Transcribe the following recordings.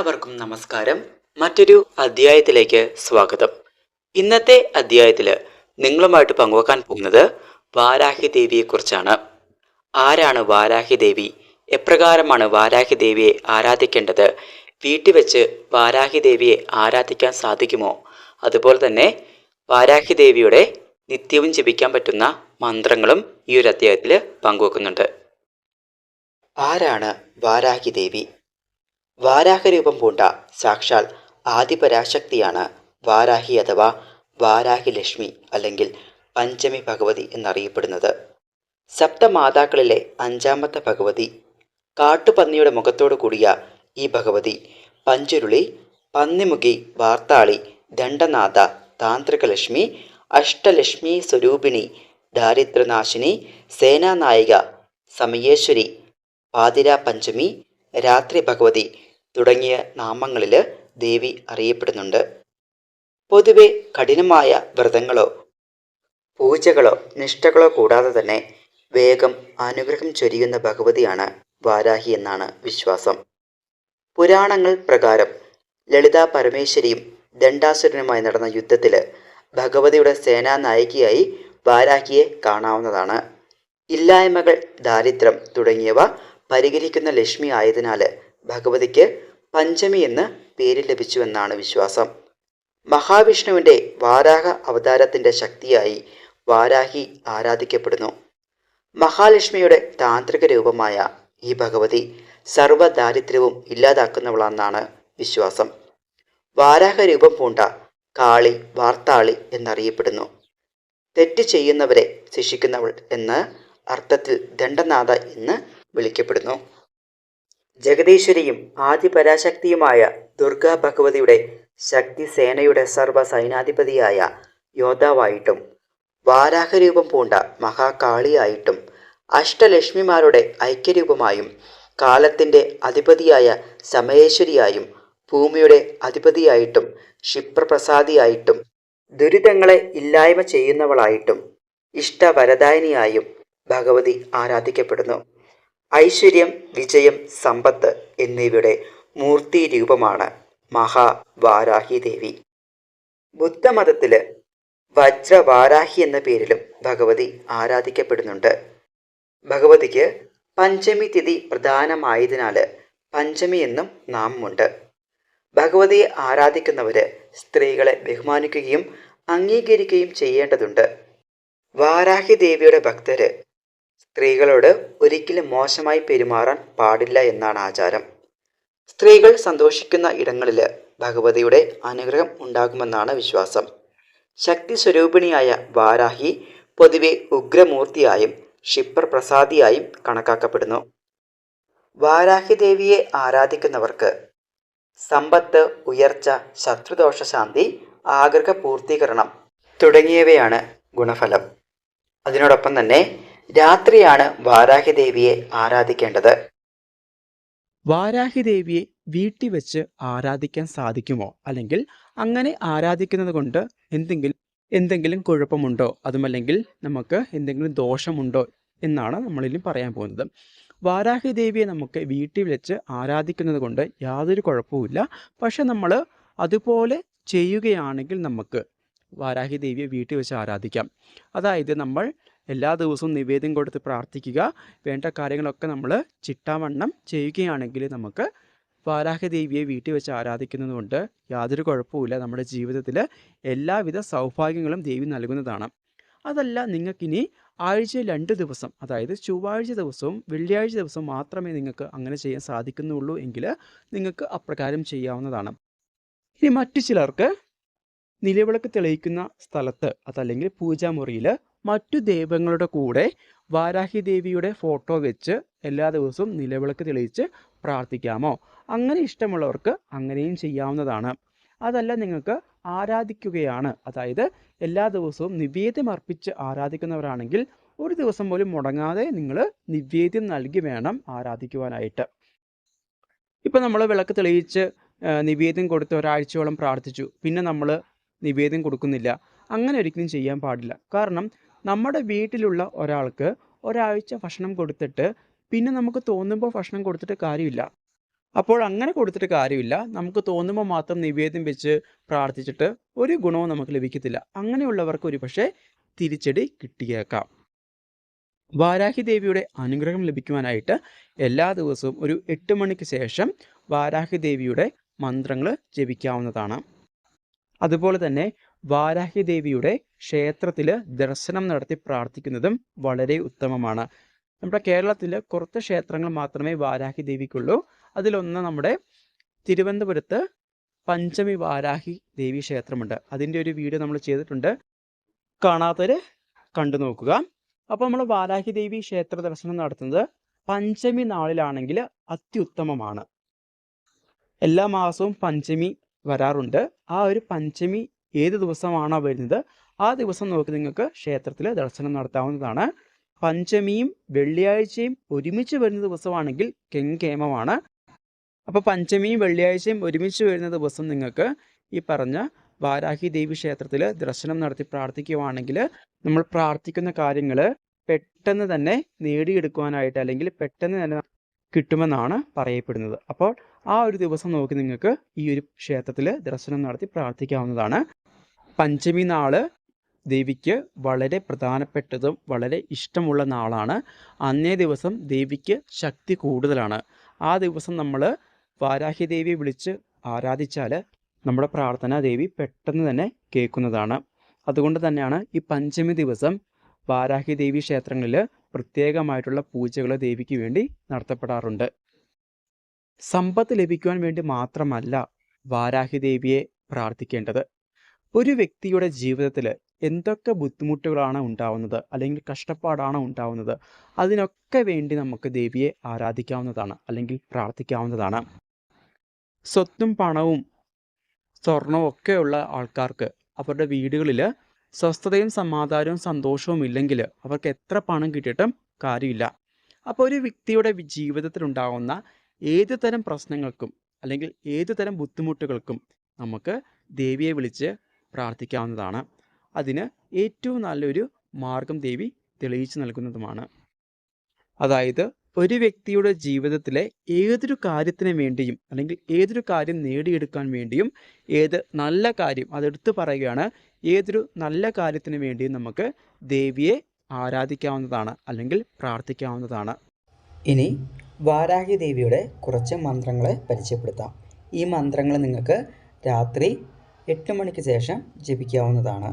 എല്ലാവർക്കും നമസ്കാരം. മറ്റൊരു അധ്യായത്തിലേക്ക് സ്വാഗതം. ഇന്നത്തെ അധ്യായത്തിൽ നിങ്ങളുമായിട്ട് പങ്കുവെക്കാൻ പോകുന്നത് വാരാഹി ദേവിയെക്കുറിച്ചാണ് ആരാണ് വാരാഹി ദേവി എപ്രകാരമാണ് വാരാഹി ദേവിയെ ആരാധിക്കേണ്ടത്? വീട്ടിൽ വെച്ച് വാരാഹി ദേവിയെ ആരാധിക്കാൻ സാധിക്കുമോ? അതുപോലെ തന്നെ വാരാഹി ദേവിയുടെ നിത്യവും ജപിക്കാൻ പറ്റുന്ന മന്ത്രങ്ങളും ഈ ഒരു അധ്യായത്തിൽ പങ്കുവെക്കുന്നുണ്ട്. ആരാണ് വാരാഹി ദേവി വാരാഹരൂപം പൂണ്ട സാക്ഷാൽ ആദിപരാശക്തിയാണ് വാരാഹി അഥവാ വാരാഹി ലക്ഷ്മി അല്ലെങ്കിൽ പഞ്ചമി ഭഗവതി എന്നറിയപ്പെടുന്നത്. സപ്തമാതാക്കളിലെ അഞ്ചാമത്തെ ഭഗവതി കാട്ടുപന്നിയുടെ മുഖത്തോടു കൂടിയ ഈ ഭഗവതി പഞ്ചുരുളി പന്നിമുഖി വാർത്താളി ദണ്ഡനാഥ താന്ത്രികലക്ഷ്മി അഷ്ടലക്ഷ്മി സ്വരൂപിണി ദാരിദ്ര്യനാശിനി സേനാനായിക സമയേശ്വരി പാതിര പഞ്ചമി രാത്രി ഭഗവതി തുടങ്ങിയ നാമങ്ങളിൽ ദേവി അറിയപ്പെടുന്നുണ്ട്. പൊതുവെ കഠിനമായ വ്രതങ്ങളോ പൂജകളോ നിഷ്ഠകളോ കൂടാതെ തന്നെ വേഗം അനുഗ്രഹം ചൊരിയുന്ന ഭഗവതിയാണ് വാരാഹി എന്നാണ് വിശ്വാസം. പുരാണങ്ങൾ പ്രകാരം ലളിതാ പരമേശ്വരിയും ദണ്ഡാസുരനുമായി നടന്ന യുദ്ധത്തിൽ ഭഗവതിയുടെ സേനാനായികയായി വാരാഹിയെ കാണാവുന്നതാണ്. ഇല്ലായ്മകൾ ദാരിദ്ര്യം തുടങ്ങിയവ പരിഹരിക്കുന്ന ലക്ഷ്മി ആയതിനാൽ ഭഗവതിക്ക് പഞ്ചമി എന്ന് പേര് ലഭിച്ചുവെന്നാണ് വിശ്വാസം. മഹാവിഷ്ണുവിന്റെ വാരാഹ അവതാരത്തിന്റെ ശക്തിയായി വാരാഹി ആരാധിക്കപ്പെടുന്നു. മഹാലക്ഷ്മിയുടെ താന്ത്രിക രൂപമായ ഈ ഭഗവതി സർവദാരിദ്ര്യവും ഇല്ലാതാക്കുന്നവളാണെന്നാണ് വിശ്വാസം. വാരാഹ രൂപം പൂണ്ട കാളി വാർത്താളി എന്നറിയപ്പെടുന്നു. തെറ്റ് ചെയ്യുന്നവരെ ശിക്ഷിക്കുന്നവൾ എന്ന അർത്ഥത്തിൽ ദണ്ഡനാഥ എന്ന് വിളിക്കപ്പെടുന്നു. ജഗദീശ്വരിയും ആദിപരാശക്തിയുമായ ദുർഗാ ഭഗവതിയുടെ ശക്തി സേനയുടെ സർവ സൈനാധിപതിയായ യോദ്ധാവായിട്ടും വാരാഹരൂപം പൂണ്ട മഹാകാളിയായിട്ടും അഷ്ടലക്ഷ്മിമാരുടെ ഐക്യരൂപമായും കാലത്തിന്റെ അധിപതിയായ സമയേശ്വരിയായും ഭൂമിയുടെ അധിപതിയായിട്ടും ക്ഷിപ്രപ്രസാദിയായിട്ടും ദുരിതങ്ങളെ ഇല്ലായ്മ ചെയ്യുന്നവളായിട്ടും ഇഷ്ടവരദായനിയായും ഭഗവതി ആരാധിക്കപ്പെടുന്നു. ഐശ്വര്യം വിജയം സമ്പത്ത് എന്നിവയുടെ മൂർത്തി രൂപമാണ് മഹാവാരാഹി ദേവി ബുദ്ധമതത്തിൽ വജ്രവാരാഹി എന്ന പേരിലും ഭഗവതി ആരാധിക്കപ്പെടുന്നുണ്ട്. ഭഗവതിക്ക് പഞ്ചമി തിഥി പ്രധാനമായതിനാൽ പഞ്ചമി എന്നും നാമമുണ്ട്. ഭഗവതിയെ ആരാധിക്കുന്നവര് സ്ത്രീകളെ ബഹുമാനിക്കുകയും അംഗീകരിക്കുകയും ചെയ്യേണ്ടതുണ്ട്. വാരാഹി ദേവിയുടെ ഭക്തര് സ്ത്രീകളോട് ഒരിക്കലും മോശമായി പെരുമാറാൻ പാടില്ല എന്നാണ് ആചാരം. സ്ത്രീകൾ സന്തോഷിക്കുന്ന ഇടങ്ങളിൽ ഭഗവതിയുടെ അനുഗ്രഹം ഉണ്ടാകുമെന്നാണ് വിശ്വാസം. ശക്തി സ്വരൂപിണിയായ വാരാഹി പൊതുവെ ഉഗ്രമൂർത്തിയായും ക്ഷിപ്രപ്രസാദിയായും കണക്കാക്കപ്പെടുന്നു. വാരാഹി ദേവിയെ ആരാധിക്കുന്നവർക്ക് സമ്പത്ത് ഉയർച്ച ശത്രുദോഷശാന്തി ആഗ്രഹ പൂർത്തീകരണം തുടങ്ങിയവയാണ് ഗുണഫലം. അതിനോടൊപ്പം തന്നെ രാത്രിയാണ് വാരാഹിദേവിയെ ആരാധിക്കേണ്ടത്. വാരാഹിദേവിയെ വീട്ടിൽ വെച്ച് ആരാധിക്കാൻ സാധിക്കുമോ? അല്ലെങ്കിൽ അങ്ങനെ ആരാധിക്കുന്നത് കൊണ്ട് എന്തെങ്കിലും എന്തെങ്കിലും കുഴപ്പമുണ്ടോ? അതുമല്ലെങ്കിൽ നമുക്ക് എന്തെങ്കിലും ദോഷമുണ്ടോ? എന്നാണ് നമ്മളിലും പറയാൻ പോകുന്നത്. വാരാഹി ദേവിയെ നമുക്ക് വീട്ടിൽ വെച്ച് ആരാധിക്കുന്നത് കൊണ്ട് യാതൊരു കുഴപ്പവുമില്ല പക്ഷെ നമ്മൾ അതുപോലെ ചെയ്യുകയാണെങ്കിൽ നമുക്ക് വാരാഹി ദേവിയെ വീട്ടിൽ വെച്ച് ആരാധിക്കാം. അതായത് നമ്മൾ എല്ലാ ദിവസവും നിവേദ്യം കൊടുത്ത് പ്രാർത്ഥിക്കുക. വേണ്ട കാര്യങ്ങളൊക്കെ നമ്മൾ ചിട്ടാവണ്ണം ചെയ്യുകയാണെങ്കിൽ നമുക്ക് വാരാഹദേവിയെ വീട്ടിൽ വെച്ച് ആരാധിക്കുന്നതുകൊണ്ട് യാതൊരു കുഴപ്പവുമില്ല. നമ്മുടെ ജീവിതത്തിൽ എല്ലാവിധ സൗഭാഗ്യങ്ങളും ദേവി നൽകുന്നതാണ്. അതല്ല നിങ്ങൾക്കിനി ആഴ്ച രണ്ട് ദിവസം അതായത് ചൊവ്വാഴ്ച ദിവസവും വെള്ളിയാഴ്ച ദിവസവും മാത്രമേ നിങ്ങൾക്ക് അങ്ങനെ ചെയ്യാൻ സാധിക്കുന്നുള്ളൂ എങ്കിൽ നിങ്ങൾക്ക് അപ്രകാരം ചെയ്യാവുന്നതാണ്. ഇനി മറ്റു ചിലർക്ക് നിലവിളക്ക് തെളിയിക്കുന്ന സ്ഥലത്ത് അതല്ലെങ്കിൽ പൂജാമുറിയിൽ മറ്റു ദൈവങ്ങളുടെ കൂടെ വാരാഹി ദേവിയുടെ ഫോട്ടോ വെച്ച് എല്ലാ ദിവസവും നിലവിളക്ക് തെളിയിച്ച് പ്രാർത്ഥിക്കാമോ? അങ്ങനെ ഇഷ്ടമുള്ളവർക്ക് അങ്ങനെയും ചെയ്യാവുന്നതാണ്. അതല്ല നിങ്ങൾക്ക് ആരാധിക്കുകയാണ്. അതായത് എല്ലാ ദിവസവും നിവേദ്യം അർപ്പിച്ച് ആരാധിക്കുന്നവരാണെങ്കിൽ ഒരു ദിവസം പോലും മുടങ്ങാതെ നിങ്ങൾ നിവേദ്യം നൽകി വേണം ആരാധിക്കുവാനായിട്ട്. ഇപ്പം നമ്മൾ വിളക്ക് തെളിയിച്ച് നിവേദ്യം കൊടുത്ത് ഒരാഴ്ചയോളം പ്രാർത്ഥിച്ചു. പിന്നെ നമ്മൾ നിവേദ്യം കൊടുക്കുന്നില്ല. അങ്ങനെ ഒരിക്കലും ചെയ്യാൻ പാടില്ല. കാരണം നമ്മുടെ വീട്ടിലുള്ള ഒരാൾക്ക് ഒരാഴ്ച ഭക്ഷണം കൊടുത്തിട്ട് പിന്നെ നമുക്ക് തോന്നുമ്പോൾ ഭക്ഷണം കൊടുത്തിട്ട് കാര്യമില്ല. അപ്പോൾ അങ്ങനെ കൊടുത്തിട്ട് കാര്യമില്ല. നമുക്ക് തോന്നുമ്പോൾ മാത്രം നിവേദ്യം വെച്ച് പ്രാർത്ഥിച്ചിട്ട് ഒരു ഗുണവും നമുക്ക് ലഭിക്കത്തില്ല. അങ്ങനെയുള്ളവർക്ക് ഒരു പക്ഷേ തിരിച്ചടി കിട്ടിയേക്കാം. വാരാഹി ദേവിയുടെ അനുഗ്രഹം ലഭിക്കുവാനായിട്ട് എല്ലാ ദിവസവും ഒരു എട്ട് മണിക്ക് ശേഷം വാരാഹി ദേവിയുടെ മന്ത്രങ്ങൾ ജപിക്കാവുന്നതാണ്. അതുപോലെ തന്നെ വാരാഹി ദേവിയുടെ ക്ഷേത്രത്തിൽ ദർശനം നടത്തി പ്രാർത്ഥിക്കുന്നതും വളരെ ഉത്തമമാണ്. നമ്മുടെ കേരളത്തിൽ കുറച്ച് ക്ഷേത്രങ്ങൾ മാത്രമേ വാരാഹി ദേവിക്കുള്ളൂ അതിലൊന്ന് നമ്മുടെ തിരുവനന്തപുരത്ത് പഞ്ചമി വാരാഹി ദേവി ക്ഷേത്രമുണ്ട്. അതിന്റെ ഒരു വീഡിയോ നമ്മൾ ചെയ്തിട്ടുണ്ട്. കാണാത്തവർ കണ്ടു നോക്കുക. അപ്പോൾ നമ്മൾ വാരാഹി ദേവി ക്ഷേത്ര ദർശനം നടത്തുന്നത് പഞ്ചമി നാളിലാണെങ്കിൽ അത്യുത്തമമാണ്. എല്ലാ മാസവും പഞ്ചമി വരാറുണ്ട്. ആ ഒരു പഞ്ചമി ഏത് ദിവസമാണോ വരുന്നത് ആ ദിവസം നോക്കി നിങ്ങൾക്ക് ക്ഷേത്രത്തിൽ ദർശനം നടത്താവുന്നതാണ്. പഞ്ചമിയും വെള്ളിയാഴ്ചയും ഒരുമിച്ച് വരുന്ന ദിവസമാണെങ്കിൽ കെങ്കേമമാണ്. അപ്പോൾ പഞ്ചമിയും വെള്ളിയാഴ്ചയും ഒരുമിച്ച് വരുന്ന ദിവസം നിങ്ങൾക്ക് ഈ പറഞ്ഞ വാരാഹി ദേവി ക്ഷേത്രത്തിൽ ദർശനം നടത്തി പ്രാർത്ഥിക്കുവാണെങ്കിൽ നമ്മൾ പ്രാർത്ഥിക്കുന്ന കാര്യങ്ങൾ പെട്ടെന്ന് തന്നെ നേടിയെടുക്കുവാനായിട്ട് അല്ലെങ്കിൽ പെട്ടെന്ന് തന്നെ കിട്ടുമെന്നാണ് പറയപ്പെടുന്നത്. അപ്പോൾ ആ ഒരു ദിവസം നോക്കി നിങ്ങൾക്ക് ഈ ഒരു ക്ഷേത്രത്തിൽ ദർശനം നടത്തി പ്രാർത്ഥിക്കാവുന്നതാണ്. പഞ്ചമി നാൾ ദേവിക്ക് വളരെ പ്രധാനപ്പെട്ടതും വളരെ ഇഷ്ടമുള്ള നാളാണ്. അന്നേ ദിവസം ദേവിക്ക് ശക്തി കൂടുതലാണ്. ആ ദിവസം നമ്മൾ വാരാഹി ദേവിയെ വിളിച്ച് ആരാധിച്ചാൽ നമ്മുടെ പ്രാർത്ഥന ദേവി പെട്ടെന്ന് തന്നെ കേൾക്കുന്നതാണ്. അതുകൊണ്ട് തന്നെയാണ് ഈ പഞ്ചമി ദിവസം വാരാഹി ദേവി ക്ഷേത്രങ്ങളിൽ പ്രത്യേകമായിട്ടുള്ള പൂജകൾ ദേവിക്ക് വേണ്ടി നടത്തപ്പെടാറുണ്ട്. സമ്പത്ത് ലഭിക്കുവാൻ വേണ്ടി മാത്രമല്ല വാരാഹി ദേവിയെ പ്രാർത്ഥിക്കേണ്ടത്. ഒരു വ്യക്തിയുടെ ജീവിതത്തിൽ എന്തൊക്കെ ബുദ്ധിമുട്ടുകളാണ് ഉണ്ടാവുന്നത് അല്ലെങ്കിൽ കഷ്ടപ്പാടാണ് ഉണ്ടാവുന്നത് അതിനൊക്കെ വേണ്ടി നമുക്ക് ദേവിയെ ആരാധിക്കാവുന്നതാണ് അല്ലെങ്കിൽ പ്രാർത്ഥിക്കാവുന്നതാണ്. സ്വത്തും പണവും സ്വർണവും ഒക്കെയുള്ള ആൾക്കാർക്ക് അവരുടെ വീടുകളിൽ സ്വസ്ഥതയും സമാധാനവും സന്തോഷവും ഇല്ലെങ്കിൽ അവർക്ക് എത്ര പണം കിട്ടിയിട്ടും കാര്യമില്ല. അപ്പോൾ ഒരു വ്യക്തിയുടെ ജീവിതത്തിലുണ്ടാകുന്ന ഏത് തരം പ്രശ്നങ്ങൾക്കും അല്ലെങ്കിൽ ഏത് തരം ബുദ്ധിമുട്ടുകൾക്കും നമുക്ക് ദേവിയെ വിളിച്ച് പ്രാർത്ഥിക്കാവുന്നതാണ്. അതിന് ഏറ്റവും നല്ലൊരു മാർഗം ദേവി തെളിയിച്ചു നൽകുന്നതുമാണ്. അതായത് ഒരു വ്യക്തിയുടെ ജീവിതത്തിലെ ഏതൊരു കാര്യത്തിന് വേണ്ടിയും അല്ലെങ്കിൽ ഏതൊരു കാര്യം നേടിയെടുക്കാൻ വേണ്ടിയും ഏത് നല്ല കാര്യം അതെടുത്ത് പറയുകയാണ്. ഏതൊരു നല്ല കാര്യത്തിന് വേണ്ടിയും നമുക്ക് ദേവിയെ ആരാധിക്കാവുന്നതാണ് അല്ലെങ്കിൽ പ്രാർത്ഥിക്കാവുന്നതാണ്. ഇനി വാരാഹി ദേവിയുടെ കുറച്ച് മന്ത്രങ്ങളെ പരിചയപ്പെടുത്താം. ഈ മന്ത്രങ്ങൾ നിങ്ങൾക്ക് രാത്രി എട്ട് മണിക്ക് ശേഷം ജപിക്കാവുന്നതാണ്.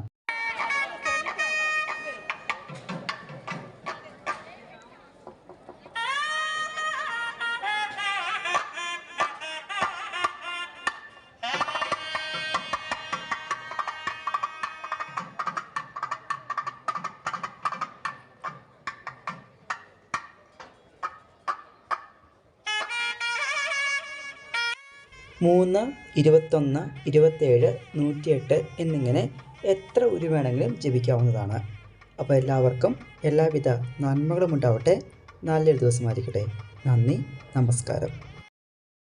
മൂന്ന് ഇരുപത്തൊന്ന് ഇരുപത്തേഴ് നൂറ്റിയെട്ട് എന്നിങ്ങനെ എത്ര ഉരു വേണമെങ്കിലും ജപിക്കാവുന്നതാണ്. അപ്പോൾ എല്ലാവർക്കും എല്ലാവിധ നന്മകളും ഉണ്ടാവട്ടെ നല്ലൊരു ദിവസമായിരിക്കട്ടെ നന്ദി നമസ്കാരം.